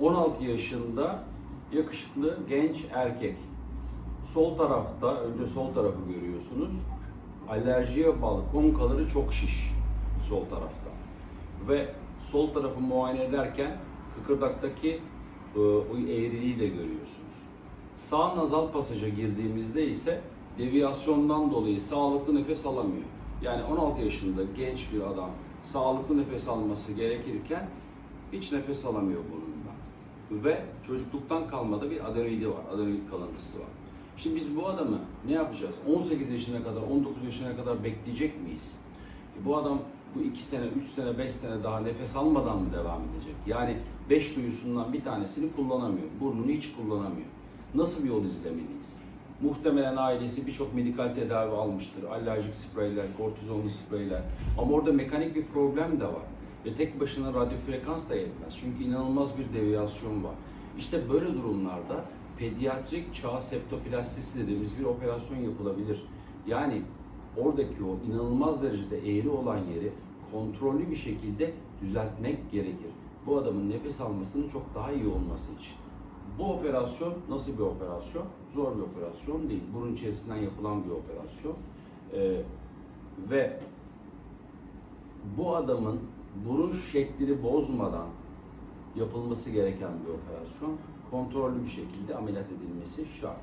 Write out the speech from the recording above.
16 yaşında yakışıklı genç erkek. Sol tarafta, önce sol tarafı görüyorsunuz. Alerjiye bağlı konkaları çok şiş sol tarafta. Ve sol tarafı muayene ederken kıkırdaktaki e, o eğriliği de görüyorsunuz. Sağ nazal pasaja girdiğimizde ise deviyasyondan dolayı sağlıklı nefes alamıyor. Yani 16 yaşında genç bir adam sağlıklı nefes alması gerekirken hiç nefes alamıyor burnundan. Ve çocukluktan kalmada bir adenoidi var, adenoid kalıntısı var. Şimdi biz bu adamı ne yapacağız? 18 yaşına kadar, 19 yaşına kadar bekleyecek miyiz? E bu adam bu 2 sene, 3 sene, 5 sene daha nefes almadan mı devam edecek? Yani 5 duyusundan bir tanesini kullanamıyor. Burnunu hiç kullanamıyor. Nasıl bir yol izlemeliyiz? Muhtemelen ailesi birçok medikal tedavi almıştır. Alerjik spreyler, kortizonlu spreyler. Ama orada mekanik bir problem de var. Ve tek başına radyo frekans da yetmez. Çünkü inanılmaz bir deviyasyon var. İşte böyle durumlarda pediatrik çağ septoplastisi dediğimiz bir operasyon yapılabilir. Yani oradaki o inanılmaz derecede eğri olan yeri kontrollü bir şekilde düzeltmek gerekir. Bu adamın nefes almasının çok daha iyi olması için. Bu operasyon nasıl bir operasyon? Zor bir operasyon değil. Burun içerisinden yapılan bir operasyon. Ee, ve bu adamın burun şeklini bozmadan yapılması gereken bir operasyon. Kontrollü bir şekilde ameliyat edilmesi şart.